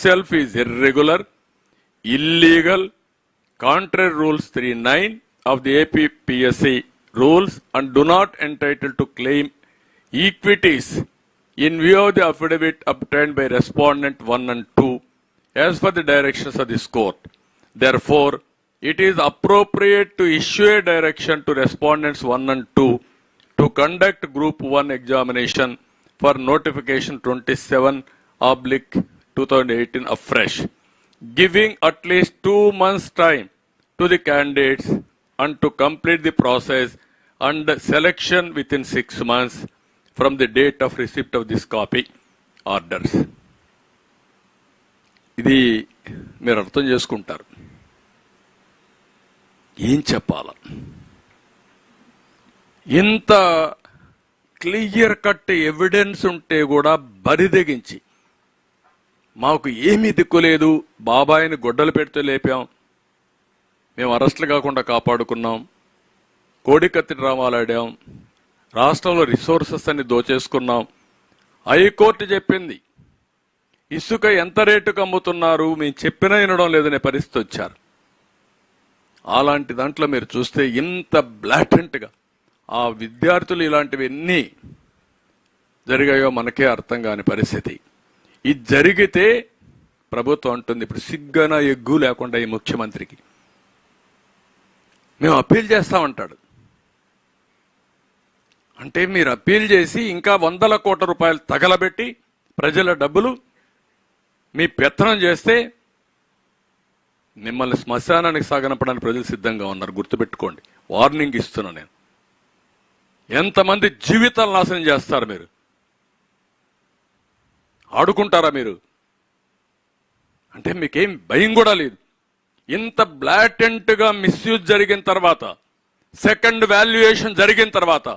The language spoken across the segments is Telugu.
itself is irregular, illegal, contrary rules 39 of the APPSC rules and do not entitle to claim equities in view of the affidavit obtained by respondent 1 and 2 as per the directions of this court. Therefore, it is appropriate to issue a direction to respondents 1 and 2 to conduct group 1 examination for notification 27 oblique two thousand eighteen afresh giving at least two months time to the candidates and to complete the process and selection within six months from the date of receipt of this copy orders ఇది మీరు అర్థం చేసుకుంటారు ఏం చెప్పాల ఇంత క్లియర్ కట్ ఎవిడెన్స్ ఉంటే కూడా బరిదెగించి మాకు ఏమీ దిక్కులేదు బాబాయిని గొడ్డలు పెడితే లేపాం. మేము అరెస్టులు కాకుండా కాపాడుకున్నాం. కోడికత్తి డ్రామాలు ఆడాం. రాష్ట్రంలో రిసోర్సెస్ అన్ని దోచేసుకున్నాం. హైకోర్టు చెప్పింది ఇసుక ఎంత రేటుకు అమ్ముతున్నారు? మేము చెప్పినా వినడం లేదనే పరిస్థితి వచ్చారు. అలాంటి దాంట్లో మీరు చూస్తే ఇంత బ్లాటెంట్గా ఆ విద్యార్థులు ఇలాంటివి ఎన్ని జరిగాయో మనకే అర్థం కాని పరిస్థితి. ఇది జరిగితే ప్రభుత్వం అంటుంది ఇప్పుడు సిగ్గన ఎగ్గు లేకుండా ఈ ముఖ్యమంత్రికి. మేము అప్పీల్ చేస్తామంటాడు. అంటే మీరు అప్పీల్ చేసి ఇంకా వందల కోట్ల రూపాయలు తగలబెట్టి ప్రజల డబ్బులు మీ పెత్తనం చేస్తే మిమ్మల్ని శ్మశానానికి సాగనపడానికి ప్రజలు సిద్ధంగా ఉన్నారు. గుర్తుపెట్టుకోండి. వార్నింగ్ ఇస్తున్నా నేను. ఎంతమంది జీవితాలు నాశనం చేస్తారు మీరు? ఆడుకుంటారా మీరు? అంటే మీకేం భయం కూడా లేదు. ఇంత బ్లాటెంట్గా మిస్యూజ్ జరిగిన తర్వాత సెకండ్ వాల్యుయేషన్ జరిగిన తర్వాత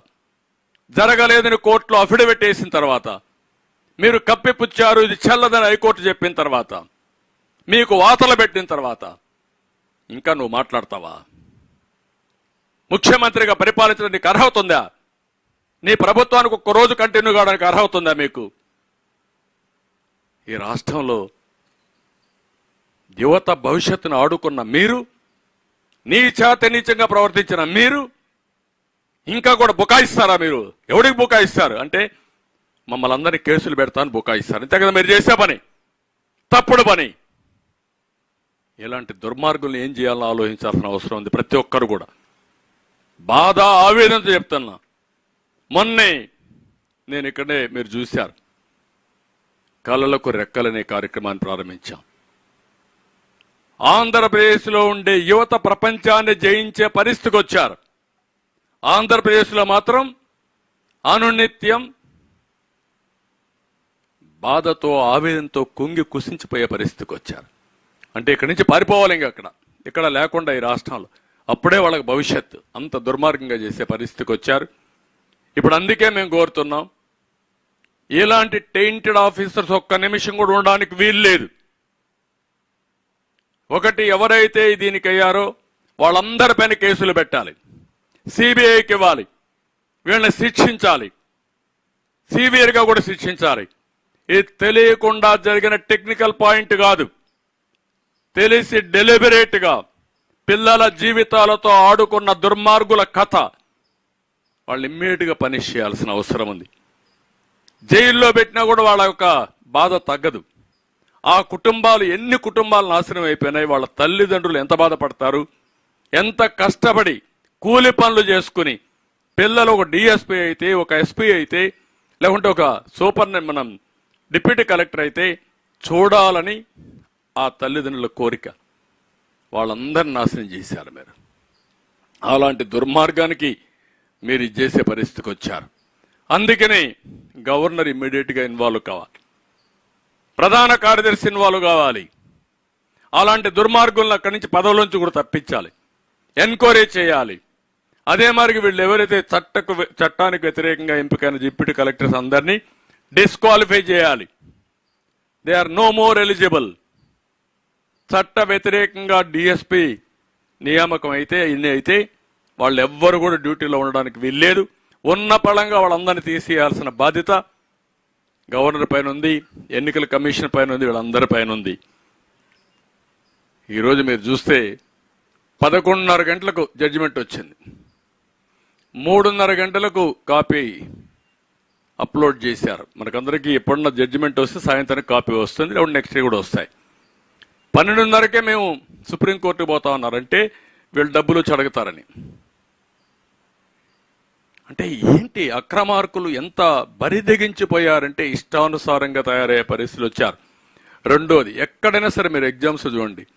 జరగలేదని కోర్టులో అఫిడవిట్ వేసిన తర్వాత మీరు కప్పిపుచ్చారు ఇది చెల్లదని హైకోర్టు చెప్పిన తర్వాత మీకు వాతలు పెట్టిన తర్వాత ఇంకా నువ్వు మాట్లాడతావా? ముఖ్యమంత్రిగా పరిపాలించడానికి అర్హత ఉందా? నీ ప్రభుత్వానికి ఒక్క రోజు కంటిన్యూ కావడానికి అర్హత ఉందా మీకు? ఈ రాష్ట్రంలో యువత భవిష్యత్తును ఆడుకున్న మీరు నీచాత నీచంగా ప్రవర్తించిన మీరు ఇంకా కూడా బుకాయిస్తారా మీరు? ఎవడికి బుకాయిస్తారు? అంటే మమ్మల్ని అందరినీ కేసులు పెడతాను బుకాయిస్తారు. అంతే కదా మీరు చేసే పని తప్పుడు పని. ఇలాంటి దుర్మార్గుల్ని ఏం చేయాలని ఆలోచించాల్సిన అవసరం ఉంది ప్రతి ఒక్కరు కూడా. బాధ ఆవేదనతో చెప్తున్నా. మొన్నే నేను ఇక్కడే మీరు చూశారు. కళలకు రెక్కలనే కార్యక్రమాన్ని ప్రారంభించాం. ఆంధ్రప్రదేశ్లో ఉండే యువత ప్రపంచాన్ని జయించే పరిస్థితికి వచ్చారు. ఆంధ్రప్రదేశ్లో మాత్రం అనునిత్యం బాధతో ఆవేదనతో కుంగి కుసించిపోయే పరిస్థితికి వచ్చారు. అంటే ఇక్కడి నుంచి పారిపోవాలి ఇంకా అక్కడ. ఇక్కడ లేకుండా ఈ రాష్ట్రంలో. అప్పుడే వాళ్ళకి భవిష్యత్తు. అంత దుర్మార్గంగా చేసే పరిస్థితికి వచ్చారు. ఇప్పుడు అందుకే మేము కోరుతున్నాం ఇలాంటి టెయింటెడ్ ఆఫీసర్స్ ఒక్క నిమిషం కూడా ఉండడానికి వీల్లేదు ఒకటి ఎవరైతే దీనికి అయ్యారో వాళ్ళందరిపైన కేసులు పెట్టాలి. సిబిఐకి ఇవ్వాలి. వీళ్ళని శిక్షించాలి. సివియర్గా కూడా శిక్షించాలి. ఇది తెలియకుండా జరిగిన టెక్నికల్ పాయింట్ కాదు. తెలిసి డెలిబరేట్గా పిల్లల జీవితాలతో ఆడుకున్న దుర్మార్గుల కథ. వాళ్ళు ఇమ్మీడియట్గా పనిష్ చేయాల్సిన అవసరం ఉంది. జైల్లో పెట్టినా కూడా వాళ్ళ యొక్క బాధ తగ్గదు. ఆ కుటుంబాలు ఎన్ని కుటుంబాలు నాశనం అయిపోయినాయి వాళ్ళ తల్లిదండ్రులు ఎంత బాధపడతారు ఎంత కష్టపడి కూలి పనులు చేసుకుని పిల్లలు ఒక డిఎస్పీ అయితే ఒక ఎస్పీ అయితే లేకుంటే ఒక సూపర్ మనం డిప్యూటీ కలెక్టర్ అయితే చూడాలని ఆ తల్లిదండ్రుల కోరిక. వాళ్ళందరిని నాశనం చేశారు మీరు. అలాంటి దుర్మార్గానికి మీరు ఇది చేసే పరిస్థితికి వచ్చారు. అందుకని గవర్నర్ ఇమ్మీడియట్గా ఇన్వాల్వ్ కావాలి. ప్రధాన కార్యదర్శి ఇన్వాల్వ్ కావాలి. అలాంటి దుర్మార్గులను అక్కడి నుంచి పదవుల కూడా తప్పించాలి. ఎన్క్వైరీ చేయాలి. అదే మరి వీళ్ళు ఎవరైతే చట్టకు చట్టానికి వ్యతిరేకంగా ఎంపికైన డిప్యూటీ కలెక్టర్స్ అందరినీ డిస్క్వాలిఫై చేయాలి. They are no more eligible. చట్ట వ్యతిరేకంగా డిఎస్పి నియామకం అయితే ఇన్ని అయితే వాళ్ళు ఎవ్వరు కూడా డ్యూటీలో ఉండడానికి వీల్లేదు. ఉన్న పళంగా వాళ్ళందరినీ తీసేయాల్సిన బాధ్యత గవర్నర్ పైన ఉంది ఎన్నికల కమిషన్ పైన ఉంది వీళ్ళందరి పైన ఉంది. ఈరోజు మీరు చూస్తే పదకొండున్నర గంటలకు జడ్జిమెంట్ వచ్చింది. మూడున్నర గంటలకు కాపీ అప్లోడ్ చేశారు. మనకందరికీ ఎప్పుడన్నా జడ్జిమెంట్ వస్తే సాయంత్రం కాపీ వస్తుంది లేకుంటే నెక్స్ట్ డే కూడా వస్తాయి. పన్నెండున్నరకే మేము సుప్రీంకోర్టుకు పోతా ఉన్నారంటే వీళ్ళు డబ్బులు చడగతారని అంటే ఏంటి అక్రమార్కులు ఎంత బరిదెగించిపోయారంటే ఇష్టానుసారంగా తయారయ్యే పరిస్థితులు వచ్చారు. రెండోది ఎక్కడైనా సరే మీరు ఎగ్జామ్స్ చూడండి.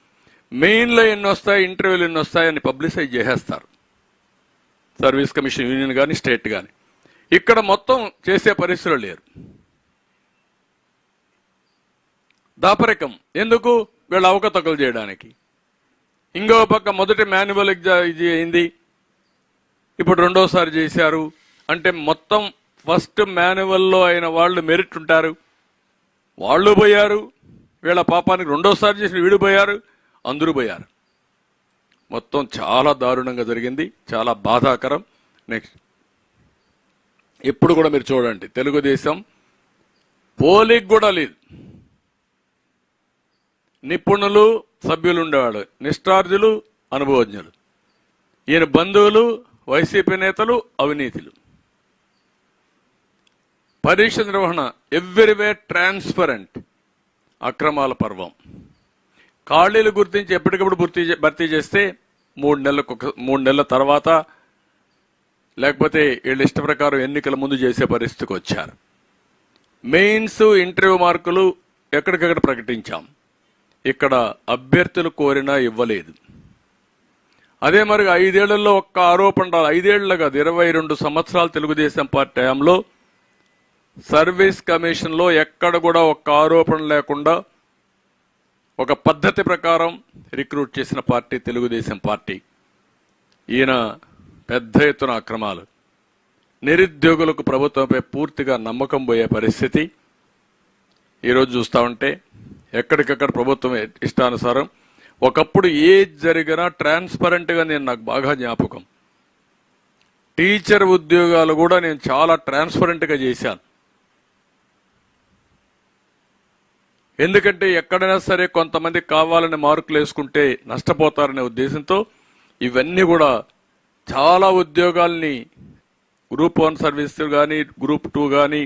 మెయిన్లో ఎన్ని వస్తాయి ఇంటర్వ్యూలు ఎన్ని అని పబ్లిసైజ్ చేసేస్తారు. సర్వీస్ కమిషన్ యూనియన్ కానీ స్టేట్ కానీ ఇక్కడ మొత్తం చేసే పరిస్థితులు లేరు. దాపరికం. ఎందుకు? వీళ్ళు అవకతవకలు చేయడానికి. ఇంకో పక్క మొదటి మాన్యువల్ ఎగ్జామ్ ఇది అయింది ఇప్పుడు రెండోసారి చేశారు. అంటే మొత్తం ఫస్ట్ మాన్యువల్లో అయిన వాళ్ళు మెరిట్ ఉంటారు. వాళ్ళు పోయారు. వీళ్ళ పాపానికి రెండోసారి చేసిన వీడు పోయారు. అందరూ పోయారు. మొత్తం చాలా దారుణంగా జరిగింది. చాలా బాధాకరం. నెక్స్ట్ ఇప్పుడు కూడా మీరు చూడండి. తెలుగుదేశం పోలిక్ కూడా లేదు. నిపుణులు సభ్యులు ఉండేవాడు నిష్ఠార్థులు అనుభవజ్ఞులు. ఈయన బంధువులు వైసీపీ నేతలు అవినీతులు. పరీక్ష నిర్వహణ ఎవ్రీవేర్ ట్రాన్స్పరెంట్. అక్రమాల పర్వం. ఖాళీలు గుర్తించి ఎప్పటికప్పుడు భర్తీ భర్తీ చేస్తే మూడు నెలలకు ఒక మూడు నెలల తర్వాత లేకపోతే వీళ్ళ ఇష్ట ప్రకారం ఎన్నికల ముందు చేసే పరిస్థితికి వచ్చారు. మెయిన్స్ ఇంటర్వ్యూ మార్కులు ఎక్కడికక్కడ ప్రకటించాం. ఇక్కడ అభ్యర్థులు కోరినా ఇవ్వలేదు. అదే మరి ఐదేళ్ళలో ఒక్క ఆరోపణ రాదు ఐదేళ్ళు కాదు ఇరవై రెండు సంవత్సరాలు తెలుగుదేశం పార్టీ హయాంలో సర్వీస్ కమిషన్లో ఎక్కడ కూడా ఒక్క ఆరోపణ లేకుండా ఒక పద్ధతి ప్రకారం రిక్రూట్ చేసిన పార్టీ తెలుగుదేశం పార్టీ. ఈయన పెద్ద ఎత్తున అక్రమాలు. నిరుద్యోగులకు ప్రభుత్వంపై పూర్తిగా నమ్మకం పోయే పరిస్థితి. ఈరోజు చూస్తా ఉంటే ఎక్కడికక్కడ ప్రభుత్వం ఇష్టానుసారం ఒకప్పుడు ఏది జరిగినా ట్రాన్స్పరెంట్గా నేను నాకు బాగా జ్ఞాపకం. టీచర్ ఉద్యోగాలు కూడా నేను చాలా ట్రాన్స్పరెంట్గా చేశాను. ఎందుకంటే ఎక్కడైనా సరే కొంతమంది కావాలని మార్కులు వేసుకుంటే నష్టపోతారనే ఉద్దేశంతో ఇవన్నీ కూడా చాలా ఉద్యోగాల్ని గ్రూప్ వన్ సర్వీస్ కానీ గ్రూప్ టూ కానీ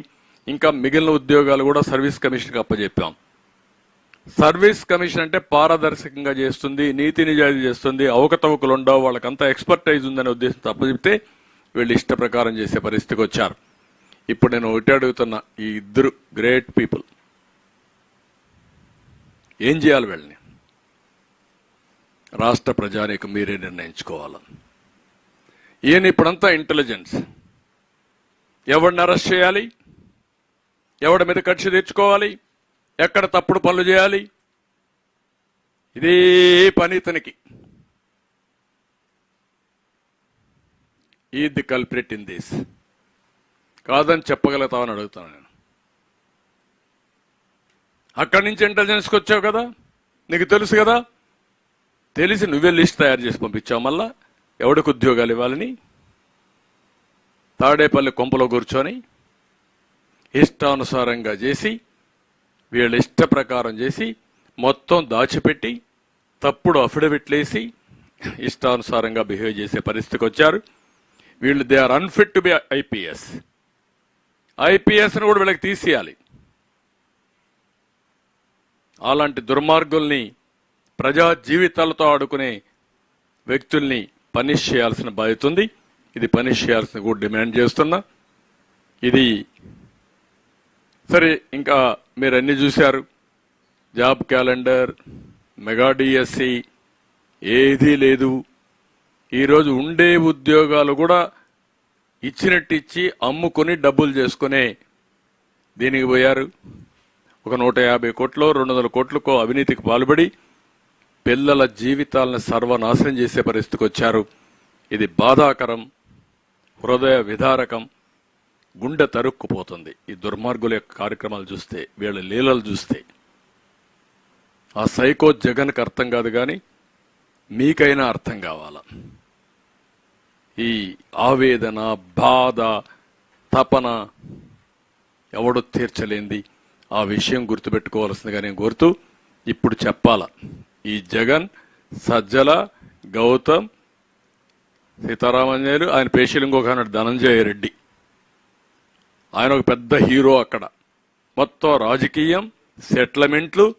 ఇంకా మిగిలిన ఉద్యోగాలు కూడా సర్వీస్ కమిషన్కి అప్పచెప్పాం సర్వీస్ కమిషన్ అంటే పారదర్శకంగా చేస్తుంది నీతి నిజాయితీ చేస్తుంది అవకతవకలు ఉండవు వాళ్ళకంతా ఎక్స్పర్టైజ్ ఉందనే ఉద్దేశంతో అప్పచెప్తే వీళ్ళు ఇష్ట ప్రకారం చేసే పరిస్థితికి వచ్చారు. ఇప్పుడు నేను ఒకటి అడుగుతున్నా ఈ ఇద్దరు గ్రేట్ పీపుల్ ఏం చేయాలి వీళ్ళని? రాష్ట్ర ప్రజానికి మీరే నిర్ణయించుకోవాలి ఈయన ఇప్పుడంతా ఇంటెలిజెన్స్. ఎవరిని అరెస్ట్ చేయాలి? ఎవడి మీద కక్ష తెచ్చుకోవాలి ఎక్కడ తప్పుడు పనులు చేయాలి? ఇదే పని ఇతనికి. ఈ ది కల్ప్రిట్ ఇన్ దిస్ కాదని చెప్పగలుగుతామని అడుగుతాను నేను. అక్కడి నుంచి ఇంటెలిజెన్స్కి వచ్చావు కదా? నీకు తెలుసు కదా? తెలిసి నువ్వే లిస్ట్ తయారు చేసి పంపించావు మళ్ళా? ఎవడికి ఉద్యోగాలు ఇవ్వాలని? తాడేపల్లి కొంపలో కూర్చొని ఇష్టానుసారంగా చేసి వీళ్ళ ఇష్ట ప్రకారం చేసి మొత్తం దాచిపెట్టి తప్పుడు అఫిడవిట్లేసి ఇష్టానుసారంగా బిహేవ్ చేసే పరిస్థితికి వచ్చారు. వీళ్ళు they are unfit to be IPS ఐపీఎస్ని కూడా వీళ్ళకి తీసేయాలి. అలాంటి దుర్మార్గుల్ని ప్రజా జీవితాలతో ఆడుకునే వ్యక్తుల్ని పనిష్ చేయాల్సిన బాధ్యత ఉంది. ఇది పనిష్ చేయాల్సిన కూడా డిమాండ్ చేస్తున్నా. ఇది సరే ఇంకా మీరు అన్ని చూశారు. జాబ్ క్యాలెండర్ మెగా డిఎస్సి ఏదీ లేదు. ఈరోజు ఉండే ఉద్యోగాలు కూడా ఇచ్చినట్టు ఇచ్చి అమ్ముకొని డబ్బులు చేసుకునే దీనికి పోయారు. ఒక నూట యాభై కోట్లు రెండు వందల కోట్లకో అవినీతికి పాల్పడి పిల్లల జీవితాలను సర్వనాశనం చేసే పరిస్థితికి వచ్చారు. ఇది బాధాకరం హృదయ విధారకం గుండె తరుక్కుపోతుంది. ఈ దుర్మార్గుల యొక్క కార్యక్రమాలు చూస్తే వీళ్ళ లీలలు చూస్తే. ఆ సైకో జగన్కి అర్థం కాదు కానీ మీకైనా అర్థం కావాల? ఈ ఆవేదన బాధ తపన ఎవడు తీర్చలేంది? ఆ విషయం గుర్తుపెట్టుకోవాల్సిందిగా నేను కోరుతూ ఇప్పుడు చెప్పాల? ఈ జగన్ సజ్జల గౌతమ్ సీతారామంజనేయులు ఆయన పేషీలు ఇంకొక ఆయన ధనంజయ రెడ్డి. ఆయన ఒక పెద్ద హీరో అక్కడ. మొత్తం రాజకీయం సెటిల్మెంట్లు